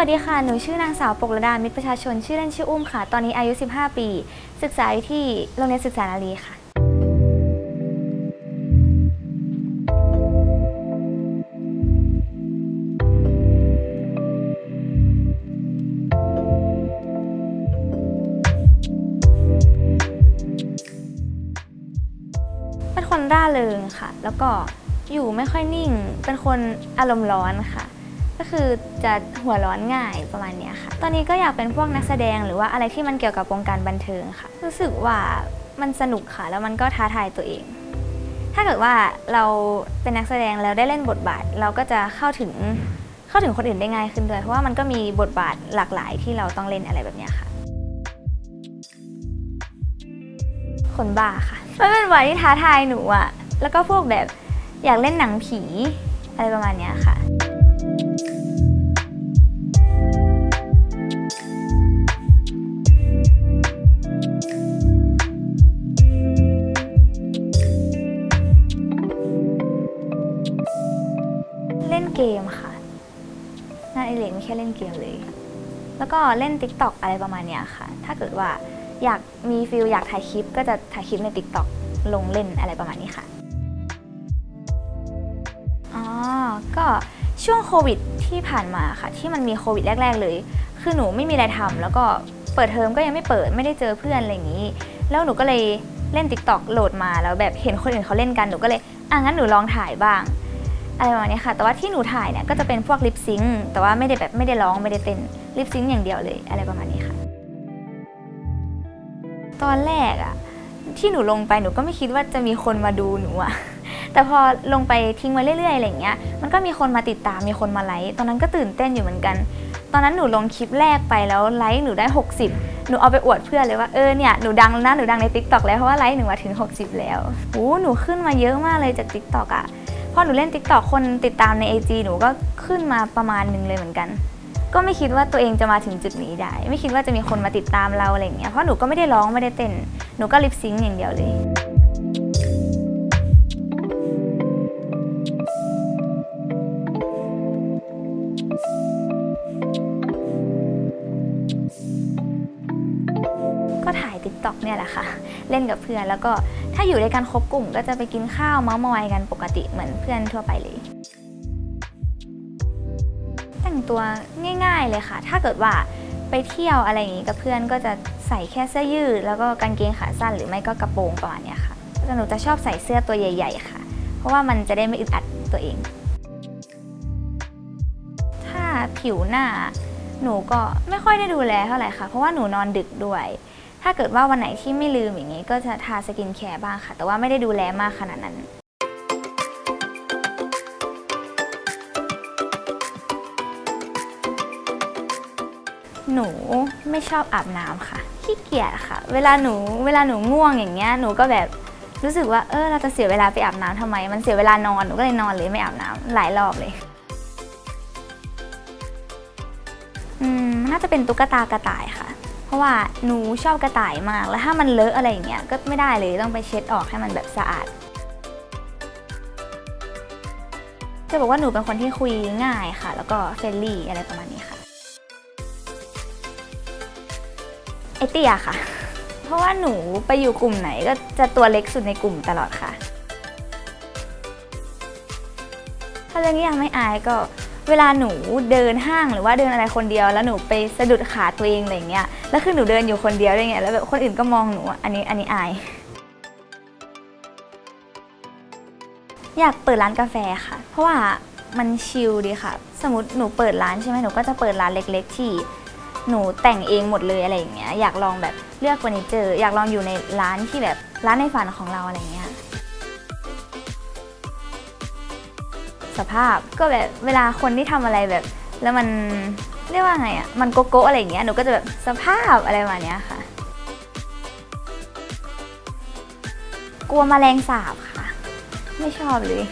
วัสดีค่ะ หนูชื่อนางสาวปกระดา มิตรประชาชน ชื่อเล่นชื่ออุ้มค่ะ ตอนนี้อายุ 15 ปี ศึกษาอยู่ที่โรงเรียนศึกษานารีค่ะ เป็นคนร่าเริงค่ะ แล้วก็อยู่ไม่ค่อยนิ่ง เป็นคนอารมณ์ร้อนค่ะ ก็คือจะหัวร้อนง่ายประมาณนี้ค่ะ ตอนนี้ก็อยากเป็นพวกนักแสดงหรือว่าอะไรที่มันเกี่ยวกับวงการบันเทิงค่ะ รู้สึกว่ามันสนุกค่ะ แล้วมันก็ท้าทายตัวเอง ถ้าเกิดว่าเราเป็นนักแสดงแล้วได้เล่นบทบาท เราก็จะเข้าถึงเข้าถึงคนอื่นได้ง่ายขึ้นด้วย เพราะว่ามันก็มีบทบาทหลากหลายที่เราต้องเล่นอะไรแบบนี้ค่ะ คนบ้าค่ะ มันเป็นบทที่ท้าทายหนูอะแล้วก็พวกแบบอยากเล่นหนังผีอะไรประมาณนี้ค่ะ ค่เล่นเกมเลย แล้วก็เล่น t ิ k t o k อะไรประมาณเนี้ยค่ะ ถ้าเกิดว่าอยากมีฟิลอยากถ่ายคลิป ก็จะถ่ายคลิปใน t ิ k t o k ลงเล่นอะไรประมาณนี้ค่ะ อ๋อ ก็ช่วงโควิดที่ผ่านมาค่ะ ที่มันมีโควิดแรก ๆ เลย คือหนูไม่มีอะไรทำแล้วก็เปิดเทอมก็ยังไม่เปิดไม่ได้เจอเพื่อนอะไรอย่างนี้ แล้วหนูก็เลยเล่น t ิ k t o k โหลดมาแล้วแบบเห็นคนอื่นเขาเล่นกันหนูก็เลยอะงั้นหนูลองถ่ายบ้าง อะไรประมาณนี้ค่ะ แต่ว่าที่หนูถ่ายเนี่ยก็จะเป็นพวกลิปซิงค์แต่ว่าไม่ได้แบบไม่ได้ร้องไม่ได้เต้นลิปซิงค์อย่างเดียวเลยอะไรประมาณนี้ค่ะ ตอนแรกอะที่หนูลงไปหนูก็ไม่คิดว่าจะมีคนมาดูหนูอะแต่พอลงไปทิ้งไว้เรื่อยๆอะไรอย่างเงี้ย มันก็มีคนมาติดตามมีคนมาไลค์ตอนนั้นก็ตื่นเต้นอยู่เหมือนกัน ตอนนั้นหนูลงคลิปแรกไปแล้วไลค์หนูได้ 60 หนูเอาไปอวดเพื่อนเลยว่าเออเนี่ยหนูดังนะหนูดังใน t ิ k t o k แล้วเพราะว่าไลค์หนูมาถึง 60 แล้วโอ้หนูขึ้นมาเยอะมากเลยจาก t ิ k t o k อะ พอหนูเล่น t ิ k t o k คนติดตามใน IG หนูก็ขึ้นมาประมาณหนึ่งเลยเหมือนกัน ก็ไม่คิดว่าตัวเองจะมาถึงจุดนี้ได้ ไม่คิดว่าจะมีคนมาติดตามเราอะไรอย่างเงี้ยเพราะหนูก็ไม่ได้ร้องไม่ได้เต้นหนูก็ลิปซิงอย่างเดียวเลยก็ถ่าย t ิ k t o k เนี่ยแหละค่ะ เล่นกับเพื่อนแล้วก็ ถ้าอยู่ด้วยกันครบกลุ่มก็จะไปกินข้าวเมาส์มอยกันปกติเหมือนเพื่อนทั่วไปเลย แต่งตัวง่าย ๆเลยค่ะ ถ้าเกิดว่าไปเที่ยวอะไรอย่างนี้กับเพื่อนก็จะใส่แค่เสื้อยืด แล้วก็กางเกงขาสั้นหรือไม่ก็กระโปรงประมาณนี้ค่ะแต่หนูจะชอบใส่เสื้อตัวใหญ่ ๆ ค่ะ เพราะว่ามันจะได้ไม่อึดอัดตัวเอง ถ้าผิวหน้าหนูก็ไม่ค่อยได้ดูแลเท่าไหร่ค่ะ เพราะว่าหนูนอนดึกด้วย ถ้าเกิดว่าวันไหนที่ไม่ลืมอย่างนี้ ก็จะทาสกินแคร์บ้างค่ะ แต่ว่าไม่ได้ดูแลมากขนาดนั้นหนูไม่ชอบอาบน้ำค่ะ ขี้เกียจค่ะ เวลาหนูเวลาหนูง่วงอย่างเงี้ยหนูก็แบบรู้สึกว่าเออเราจะเสียเวลาไปอาบน้ำทำไม มันเสียเวลานอนหนูก็เลยนอนเลยไม่อาบน้ำหลายรอบเลยอืมน่าจะเป็นตุ๊กตากระต่ายค่ะ เพราะว่าหนูชอบกระต่ายมาก แล้วถ้ามันเลอะอะไรอย่างเงี้ยก็ไม่ได้เลยต้องไปเช็ดออกให้มันแบบสะอาด จะบอกว่าหนูเป็นคนที่คุยง่ายค่ะ แล้วก็เฟรนลี่อะไรประมาณนี้ค่ะไอเตียค่ะ เพราะว่าหนูไปอยู่กลุ่มไหนก็จะตัวเล็กสุดในกลุ่มตลอดค่ะถ้าเรื่องที่ยังไม่อายก็ เวลาหนูเดินห้างหรือว่าเดินอะไรคนเดียวแล้วหนูไปสะดุดขาตัวเองอะไรเงี้ยแล้วคือหนูเดินอยู่คนเดียวอะไรเงี้ยแล้วแบบคนอื่นก็มองหนูอะอันนี้อันนี้อาย อยากเปิดร้านกาแฟค่ะ เพราะว่ามันชิลดีค่ะ สมมติหนูเปิดร้านใช่ไหมหนูก็จะเปิดร้านเล็ก ๆ ที่หนูแต่งเองหมดเลยอะไรอย่างเงี้ยอยากลองแบบเลือกเฟอร์นิเจอร์อยากลองอยู่ในร้านที่แบบร้านในฝันของเราอะไรเงี้ย สภาพ ก็แบบเวลาคนที่ทำอะไรแบบ แล้วมันเรียกว่าไงอะมันโกโก้อะไรอย่างเงี้ยหนูก็จะแบบสภาพอะไรประมาณเนี้ยค่ะ กลัวแมลงสาบค่ะ ไม่ชอบเลย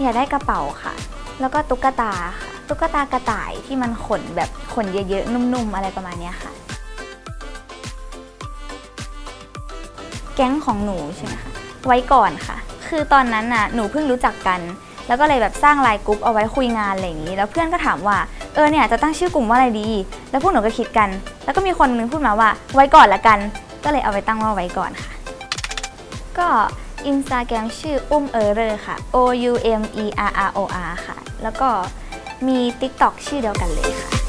อยากได้กระเป๋าค่ะ แล้วก็ตุ๊กตาค่ะ ตุ๊กตากระต่ายที่มันขนแบบขนเยอะๆ นุ่มๆ อะไรประมาณนี้ค่ะ แก๊งของหนูใช่ไหมคะ ไว้ก่อนค่ะ คือตอนนั้นน่ะหนูเพิ่งรู้จักกัน แล้วก็เลยแบบสร้างไลน์กรุ๊ปเอาไว้คุยงานอะไรอย่างนี้ แล้วเพื่อนก็ถามว่าเออเนี่ยจะตั้งชื่อกลุ่มว่าอะไรดี แล้วพวกหนูก็คิดกัน แล้วก็มีคนนึงพูดมาว่าไว้ก่อนละกัน ก็เลยเอาไปตั้งว่าไว้ก่อนค่ะ ก็อินสตาแกรมชื่ออุ้มเออร์เรอค่ะ O U M E R R O R ค่ะ แล้วก็มี TikTok ชื่อเดียวกันเลยค่ะ